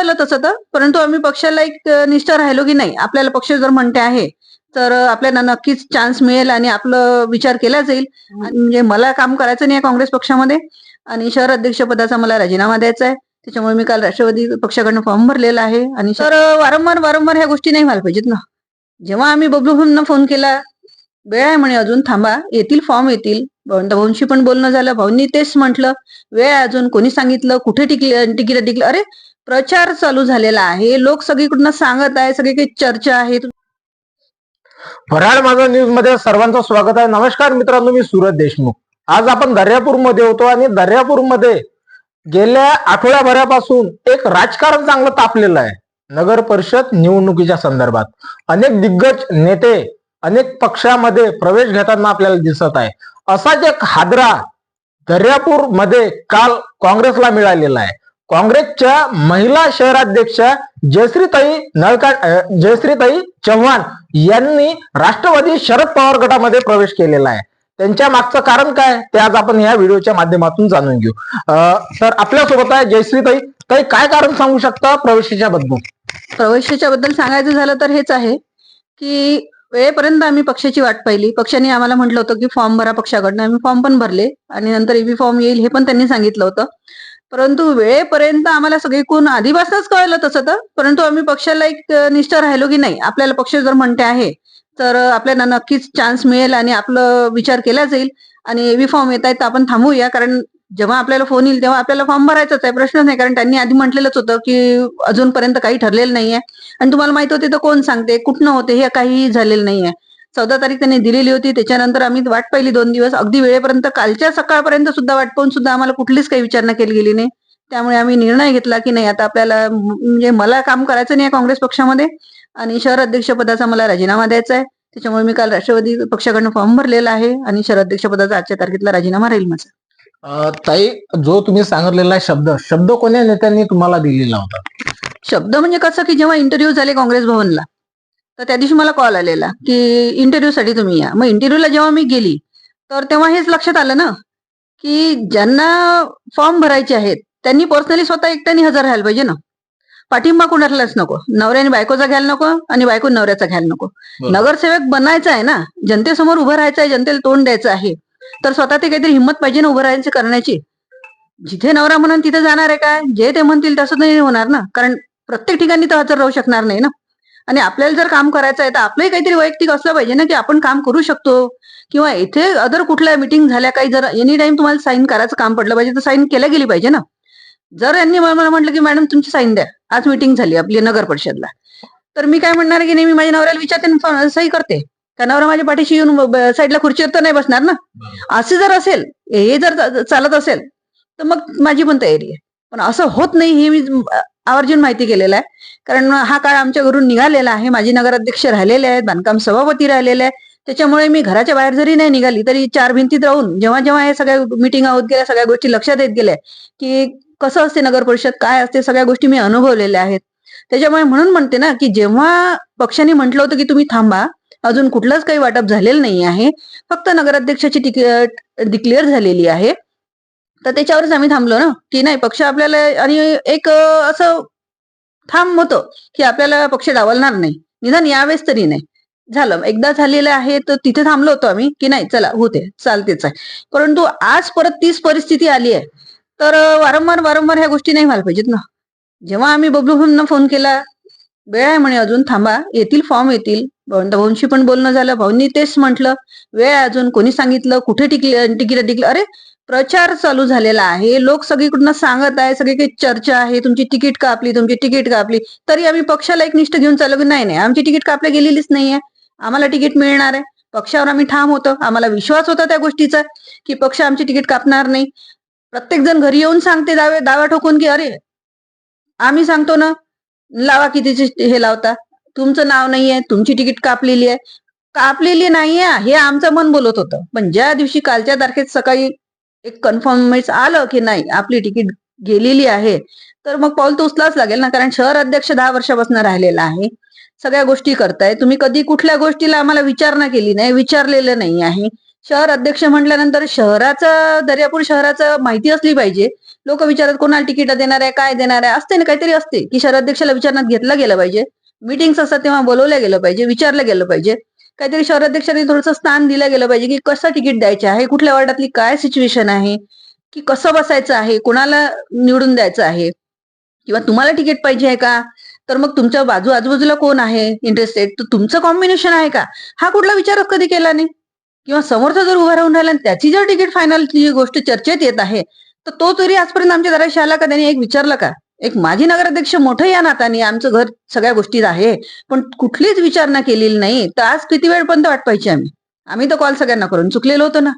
कळलं तसं तर. परंतु आम्ही पक्षाला एक निष्ठा राहिलो की नाही. आपल्याला पक्ष जर म्हणते आहे तर आपल्याला नक्कीच चान्स मिळेल आणि आपलं विचार केला जाईल. आणि म्हणजे मला काम करायचं नाही काँग्रेस पक्षामध्ये. आणि शहर अध्यक्ष पदाचा मला राजीनामा द्यायचा आहे. त्याच्यामुळे मी काल राष्ट्रवादी पक्षाकडनं फॉर्म भरलेला आहे. आणि तर वारंवार वारंवार ह्या गोष्टी नाही व्हायला पाहिजेत ना? जेव्हा आम्ही बबलू भाऊंना फोन केला वेळ आहे म्हणे अजून थांबा. येतील फॉर्म येतील. भाऊंशी पण बोलणं झालं. भाऊंनी तेच म्हटलं. वेळ आहे अजून. कोणी सांगितलं? कुठे टिकली तिकीट टिकलं? अरे प्रचार चालू झालेला आहे. लोक सगळीकडनं सांगत आहे सगळी काही चर्चा आहे. फराळ माझा न्यूजमध्ये सर्वांचं स्वागत आहे. नमस्कार मित्रांनो मी सुरज देशमुख. आज आपण दर्यापूरमध्ये होतो आणि दर्यापूरमध्ये गेल्या आठवड्याभरापासून एक राजकारण चांगलं तापलेलं आहे. नगर परिषद निवडणुकीच्या संदर्भात. अनेक दिग्गज नेते अनेक पक्षामध्ये प्रवेश घेताना आपल्याला दिसत आहे. असाच एक हादरा दर्यापूरमध्ये काल काँग्रेसला मिळालेला आहे. काँग्रेसच्या महिला शहराध्यक्षा जयश्रीताई नळका जयश्रीताई चव्हाण यांनी राष्ट्रवादी शरद पवार गटामध्ये प्रवेश केलेला आहे. त्यांच्या मागचं कारण काय? ते आज आपण या व्हिडिओच्या माध्यमातून जाणून घेऊ. तर आपल्यासोबत आहे जयश्रीताई. ताई काय कारण सांगू शकता प्रवेशाच्या बद्दल? प्रवेशाच्या बद्दल सांगायचं झालं तर हेच आहे की वेळेपर्यंत आम्ही पक्षाची वाट पाहिली. पक्षाने आम्हाला म्हटलं होतं की फॉर्म भरा पक्षाकडनं. आम्ही फॉर्म पण भरले आणि नंतर ईव्ही फॉर्म येईल हे पण त्यांनी सांगितलं होतं. परंतु वेळेपर्यंत आम्हाला सगळीकडून आधीपासूनच कळलं तसं तर. परंतु आम्ही पक्षाला एक निष्ठा राहिलो की नाही. आपल्याला पक्ष जर म्हणते आहे तर आपल्याला नक्कीच चान्स मिळेल आणि आपलं विचार केला जाईल. आणि एव्ही फॉर्म येत आहेत तर आपण थांबूया. कारण जेव्हा आपल्याला फोन येईल तेव्हा आपल्याला फॉर्म भरायचाच आहे. प्रश्नच नाही. कारण त्यांनी आधी म्हटलेलंच होतं की अजूनपर्यंत काही ठरलेलं नाहीये. आणि तुम्हाला माहीत होते तर कोण सांगते? कुठनं होते? हे काही झालेलं नाहीये. चौदा तारीख त्यांनी दिलेली होती. त्याच्यानंतर आम्ही वाट पाहिली दोन दिवस. अगदी वेळेपर्यंत कालच्या सकाळपर्यंत सुद्धा वाट पाहून सुद्धा आम्हाला कुठलीच काही विचारणा केली गेली नाही. त्यामुळे आम्ही निर्णय घेतला की नाही आता आपल्याला म्हणजे मला काम करायचं नाही काँग्रेस पक्षामध्ये आणि शहर अध्यक्ष पदाचा मला राजीनामा द्यायचा आहे. त्याच्यामुळे मी काल राष्ट्रवादी पक्षाकडनं फॉर्म भरलेला आहे आणि शहर अध्यक्ष पदाचा आजच्या तारखेतला राजीनामा राहील माझा. ताई जो तुम्ही सांगितलेला शब्द शब्द कोण्या नेत्यांनी तुम्हाला दिलेला होता? शब्द म्हणजे कसं की जेव्हा इंटरव्ह्यू झाले काँग्रेस भवनला तर त्या दिवशी मला कॉल आलेला की इंटरव्ह्यू साठी तुम्ही या. मग इंटरव्ह्यूला जेव्हा मी गेली तर तेव्हा हेच लक्षात आलं ना की ज्यांना फॉर्म भरायचे आहेत त्यांनी पर्सनली स्वतः एकट्याने हजर राहायला पाहिजे ना. पाठिंबा कुणालाच नको. नवऱ्याने बायकोचा घ्यायला नको आणि बायको नवऱ्याचा घ्यायला नको. नगरसेवक बनायचा आहे ना जनतेसमोर उभं राहायचं आहे जनतेला तोंड द्यायचं आहे तर स्वतः ते काहीतरी हिंमत पाहिजे ना उभं राहायची करण्याची. जिथे नवरा म्हणून तिथे जाणार आहे काय? जे ते म्हणतील तसं नाही होणार ना. कारण प्रत्येक ठिकाणी तर हजर राहू शकणार नाही ना. आणि आपल्याला जर काम करायचं आहे तर आपलंही काहीतरी वैयक्तिक असलं पाहिजे ना की आपण काम करू शकतो. किंवा इथे अदर कुठल्या मिटिंग झाल्या काही जर एनी टाइम तुम्हाला साईन करायचं काम पडलं पाहिजे तर साईन केल्या गेली पाहिजे ना. जर यांनी मला म्हटलं की मॅडम तुमची साईन द्या. आज मिटिंग झाली आपली नगर परिषदला. तर मी काय म्हणणार की नाही मी माझ्या नवऱ्याला विचारते सही करते. का नवरा माझ्या पाठीशी येऊन साईडला खुर्चीवर तर नाही बसणार ना? असे जर असेल हे जर चालत असेल तर मग माझी पण तयारी आहे. पण असं होत नाही हे मी आवर्जून माहिती केलेलं आहे. कारण हा काळ आमच्या घरून निघालेला आहे. माझी नगराध्यक्ष राहिलेले आहेत. बांधकाम सभापती राहिलेले आहे त्याच्यामुळे मी घराच्या बाहेर जरी नाही निघाली तरी चार भिंतीत राहून जेव्हा जेव्हा हे सगळ्या मिटिंग होत गेल्या सगळ्या गोष्टी लक्षात येत गेल्या की कसं असते नगर परिषद काय असते सगळ्या गोष्टी मी अनुभवलेल्या आहेत. त्याच्यामुळे म्हणून म्हणते ना की जेव्हा पक्षाने म्हटलं होतं की तुम्ही थांबा अजून कुठलंच काही वाटप झालेलं नाही आहे. फक्त नगराध्यक्षाची तिकीट डिक्लेअर झालेली आहे. तर त्याच्यावरच आम्ही थांबलो ना. की नाही पक्ष आपल्याला आणि एक असं थांब होतं की आपल्याला पक्ष डावलणार नाही. निदान यावेळेस तरी नाही. झालं. एकदा झालेलं आहे तर तिथे थांबलो होतो आम्ही की नाही चला होते चालतेच आहे. परंतु आज परत तीच परिस्थिती आली आहे. तर वारंवार वारंवार ह्या गोष्टी नाही व्हायला पाहिजेत ना. जेव्हा आम्ही बबलू भाऊंना फोन केला वेळ आहे म्हणे अजून थांबा येतील फॉर्म येतील. भाऊंशी पण बोलणं झालं भाऊंनी तेच म्हटलं वेळ आहे अजून कोणी सांगितलं कुठे टिकली तिकीट टिकलं अरे प्रचार चालू झालेला आहे. लोक सगळीकडनं सांगत आहे सगळी काही चर्चा आहे तुमची तिकीट कापली तुमची तिकीट कापली. तरी आम्ही पक्षाला एक निष्ठ घेऊन चालू की नाही नाही आमची तिकीट कापल्या गेलेलीच नाहीये. आम्हाला तिकीट मिळणार आहे. पक्षावर आम्ही ठाम होतो. आम्हाला विश्वास होता त्या गोष्टीचा की पक्ष आमची तिकीट कापणार नाही. प्रत्येक जण घरी येऊन सांगते दावे दावा ठोकून की अरे आम्ही सांगतो ना लावा कितीचे हे लावता. तुमचं नाव नाहीये तुमची तिकीट कापलेली आहे. कापलेली नाहीये हे आमचं मन बोलत होतं. पण ज्या दिवशी कालच्या तारखेत सकाळी एक कन्फर्मेशन आलं की नाही आपली तिकीट गेलेली आहे. तर मग पाऊल तो उचलाच लागेल ना कारण शहर अध्यक्ष दहा वर्षापासून राहिलेला आहे. सगळ्या गोष्टी करताय. तुम्ही कधी कुठल्या गोष्टीला आम्हाला विचारणा केली नाही विचारलेलं नाही आहे. शहर अध्यक्ष म्हटल्यानंतर शहराचं दर्यापूर शहराचं माहिती असली पाहिजे. लोक विचारत कोणाला तिकीट देणार आहे? काय देणार आहे? असते ना काहीतरी असते की शहराध्यक्षाला विचारण्यात घेतलं गेलं पाहिजे. मिटिंग्स असतात तेव्हा बोलवलं गेलं पाहिजे विचारलं गेलं पाहिजे. काहीतरी शहराध्यक्षांनी थोडंसं स्थान दिलं गेलं पाहिजे की कसं तिकीट द्यायचे आहे कुठल्या वार्डातली काय सिच्युएशन आहे की कसं बसायचं आहे कोणाला निवडून द्यायचं आहे? किंवा तुम्हाला तिकीट पाहिजे आहे का? तर मग तुमच्या बाजू आजूबाजूला कोण आहे इंटरेस्टेड तर तुमचं कॉम्बिनेशन आहे का? हा कुठला विचारच कधी केला नाही? किंवा समोरचा जर उभा राहून राहिला आणि त्याची जर तिकीट फायनल गोष्ट चर्चेत येत आहे तर तो तरी आजपर्यंत आमच्या दराशी आला का त्याने एक विचारलं का? एक माजी नगराध्यक्ष मोठं या नाताने आमचं घर सगळ्या गोष्टीत आहे पण कुठलीच विचारणा केलेली नाही तर आज किती वेळपर्यंत वाट पाहिजे आम्ही? आम्ही तर कॉल सगळ्यांना करून चुकलेलो होतो ना.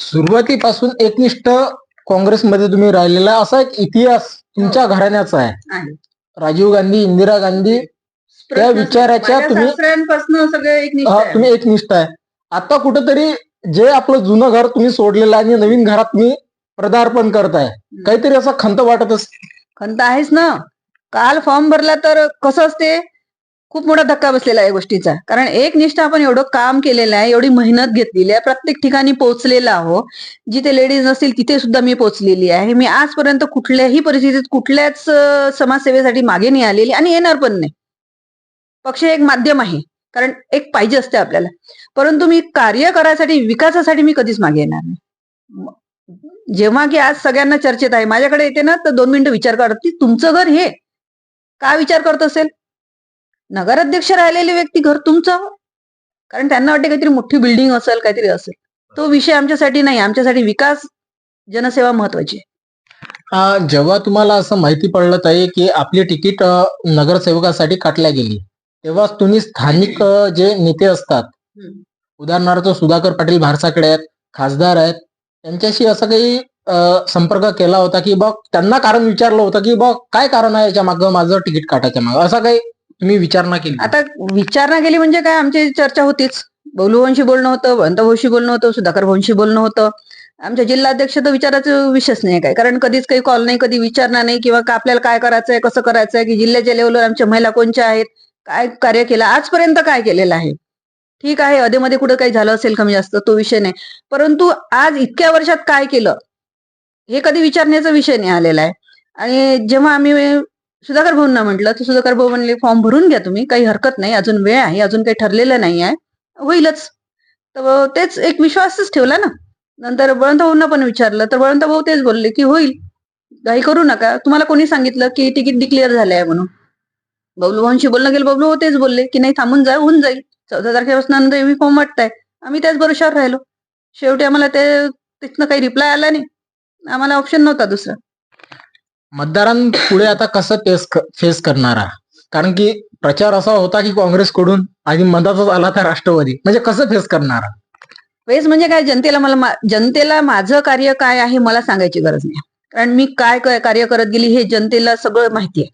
सुरुवातीपासून एकनिष्ठ काँग्रेसमध्ये तुम्ही राहिलेला असा एक इतिहास तुमच्या घराण्याचा आहे. राजीव गांधी इंदिरा गांधी त्या विचाराच्या तुम्ही- सासऱ्यांपासून सगळे एक निष्ठ हा, आहे. तुम्ही एकनिष्ठ आहे. आता कुठेतरी जे आपलं जुनं घर तुम्ही सोडलेलं आहे आणि नवीन घरात तुम्ही पदार्पण करताय. काहीतरी असं खंत असते खंत आहेच ना. काल फॉर्म भरला तर कसं असते? खूप मोठा धक्का बसलेला आहे गोष्टीचा. कारण एक निष्ठा आपण एवढं काम केलेलं आहे एवढी मेहनत घेतलेली आहे प्रत्येक ठिकाणी पोहोचलेला आहो. जिथे लेडीज नसतील तिथे सुद्धा मी पोहोचलेली आहे. मी आजपर्यंत कुठल्याही परिस्थितीत कुठल्याच समाजसेवेसाठी मागे नाही आलेली आणि येणार पण नाही. पक्ष एक माध्यम आहे. कारण एक पाहिजे असते आपल्याला. परंतु मी कार्य करायसाठी विकासासाठी मी कधीच मागे येणार नाही. जेव्हा की आज सगळ्यांना चर्चेत आहे माझ्याकडे येते ना तर दोन मिनिटं विचार करत की तुमचं घर हे का विचार करत असेल नगराध्यक्ष राहिलेली व्यक्ती घर तुमचं कारण त्यांना वाटते काहीतरी मोठी बिल्डिंग असेल काहीतरी असेल तो विषय आमच्यासाठी नाही आमच्यासाठी विकास जनसेवा महत्वाची आहे. जेव्हा तुम्हाला असं माहिती पडलं ताई की आपली तिकीट नगरसेवकासाठी काटल्या गेली तेव्हा तुम्ही स्थानिक जे नेते असतात. उदाहरणार्थ सुधाकर पाटील भारसाकडे आहेत खासदार आहेत त्यांच्याशी असं काही संपर्क केला होता की बघ त्यांना कारण विचारलं होतं की बघ काय कारण आहे याच्या मागं माझं तिकीट काटायच्या मागं? असं काही तुम्ही विचारणा केली? आता विचारणा केली म्हणजे काय? आमची चर्चा होतीच. बबलूभाऊंशी बोलणं होतं वंतभाऊशी बोलणं होतं सुधाकर भाऊंशी बोलणं होतं. आमच्या जिल्हाध्यक्ष तर विचाराचं विषयच नाही काय. कारण कधीच काही कॉल नाही कधी विचारणार नाही किंवा का आपल्याला काय करायचंय कसं करायचंय की जिल्ह्याच्या लेवलवर आमच्या महिला कोणच्या आहेत काय कार्य केलं आजपर्यंत काय केलेलं आहे? ठीक आहे अधेमध्ये कुठं काही झालं असेल कमी जास्त तो विषय नाही. परंतु आज इतक्या वर्षात काय केलं? हे कधी विचारण्याचा विषय नाही आलेला आहे. आणि जेव्हा आम्ही सुधाकर भाऊंना म्हटलं तर सुधाकर भाऊ म्हणले फॉर्म भरून घ्या तुम्ही काही हरकत नाही अजून वेळ आहे अजून काही ठरलेलं नाही आहे होईलच. तर तेच एक विश्वासच ठेवला ना. नंतर बळवंत भाऊंना पण विचारलं तर बळवंत भाऊ तेच बोलले की होईल काही करू नका. तुम्हाला कोणी सांगितलं की तिकीट डिक्लेअर झालं आहे म्हणून? बबलू भाऊंशी बोलणं गेलं बबलू भाऊ तेच बोलले की नाही थांबून जा होऊन जाईल. चौदा तारखेपासून मी फॉर्म वाटताय आम्ही त्याच भरोशावर राहिलो. शेवटी आम्हाला ते तिथनं काही रिप्लाय आला नाही. आम्हाला ऑप्शन नव्हता दुसरा. मतदारांपुढे आता कसं फेस फेस करणारा कारण की प्रचार असा होता की काँग्रेसकडून आणि मधातच आला तर राष्ट्रवादी. म्हणजे कसं फेस करणारा वेस म्हणजे काय? जनतेला मला मा- जनतेला माझं कार्य काय आहे मला सांगायची गरज नाही. कारण मी काय काय कार्य करत गेली हे जनतेला सगळं माहिती आहे.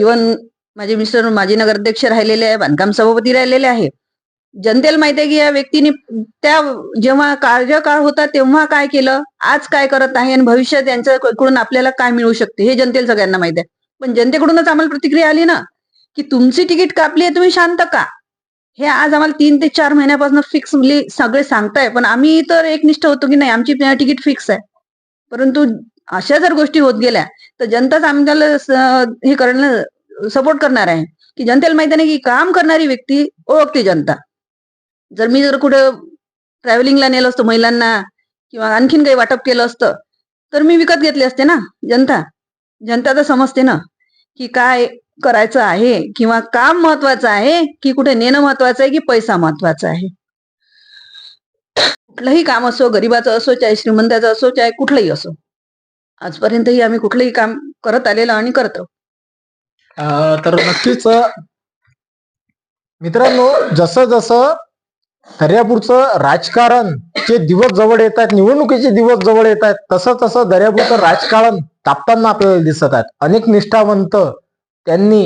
इवन माझे मिस्टर माजी नगराध्यक्ष राहिलेले आहे बांधकाम सभापती राहिलेले आहे. जनतेला माहिती आहे की या व्यक्तीने त्या जेव्हा कार्यकाळ होता तेव्हा काय केलं आज काय करत आहे आणि भविष्यात यांच्याकडून आपल्याला काय मिळू शकते हे जनतेला सगळ्यांना माहिती आहे. पण जनतेकडूनच आम्हाला प्रतिक्रिया आली ना की तुमची तिकीट कापली आहे तुम्ही शांत का? हे आज आम्हाला तीन ते चार महिन्यापासून फिक्स सगळे सांगताय पण आम्ही तर एकनिष्ठ होतो की नाही आमची तिकीट फिक्स आहे. परंतु अशा जर गोष्टी होत गेल्या तर जनताच आम्हाला हे करणं सपोर्ट करणार आहे. की जनतेला माहिती नाही की काम करणारी व्यक्ती ओळखते जनता. जर मी जर कुठं ट्रॅव्हलिंगला नेलं असतं महिलांना किंवा आणखीन काही वाटप केलं असतं तर मी विकत घेतले असते ना जनता. जनता तर समजते ना की काय करायचं आहे किंवा काम महत्वाचं आहे की कुठे नेणं महत्वाचं आहे की पैसा महत्त्वाचा आहे. कुठलंही काम असो गरीबाचं असो चाहे श्रीमंताचं असो चाहे कुठलंही असो आजपर्यंतही आम्ही कुठलंही काम करत आलेलो आणि करतो तर नक्कीच मित्रांनो जसं जसं दर्यापूरचं राजकारण चे दिवस जवळ येत आहेत निवडणुकीचे दिवस जवळ येत आहेत तसं तसं दर्यापूरचं राजकारण तापताना आपल्याला दिसत आहेत. अनेक निष्ठावंत त्यांनी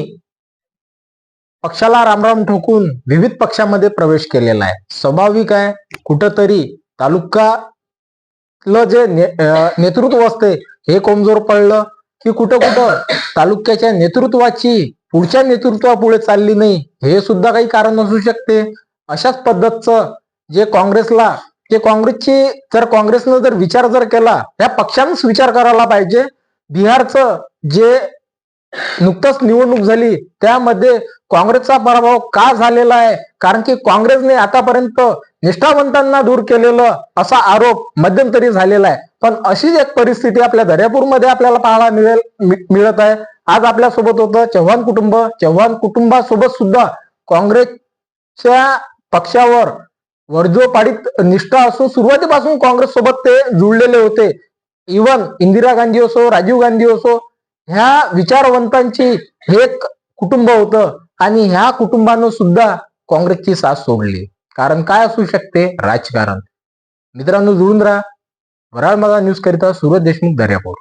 पक्षाला रामराम ठोकून विविध पक्षामध्ये प्रवेश केलेला आहे. स्वाभाविक आहे कुठंतरी तालुकातलं जे ने- नेतृत्व असते हे कमजोर पडलं. की कुठं कुठं तालुक्याच्या नेतृत्वाची पुढच्या नेतृत्वापुढे चालली नाही हे सुद्धा काही कारण असू शकते. अशाच पद्धतचं जे काँग्रेसला जे काँग्रेसची जर काँग्रेसनं जर विचार जर केला त्या पक्षानंच विचार करायला पाहिजे. बिहारचं जे नुकतंच निवडणूक झाली. त्यामध्ये काँग्रेसचा पराभव का झालेला आहे? कारण की काँग्रेसने आतापर्यंत निष्ठावंतांना दूर केलेलं असा आरोप मध्यंतरी झालेला आहे. पण अशीच एक परिस्थिती आपल्या दर्यापूरमध्ये आपल्याला पाहायला मिळेल मि- मिळत आहे. आज आपल्यासोबत होतं चव्हाण कुटुंब. चव्हाण कुटुंबासोबत सुद्धा काँग्रेसच्या पक्षावर वर्जोपाडीत निष्ठा असून सुरुवातीपासून काँग्रेस सोबत ते जुळलेले होते. इवन इंदिरा गांधी असो राजीव गांधी असो ह्या विचारवंतांची हे एक कुटुंब होतं आणि ह्या कुटुंबानं सुद्धा काँग्रेसची साथ सोडली. कारण काय असू शकते? राजकारण. मित्रांनो जुळून राहा. वराळ माझा न्यूज करिता सुरत देशमुख दर्यापूर.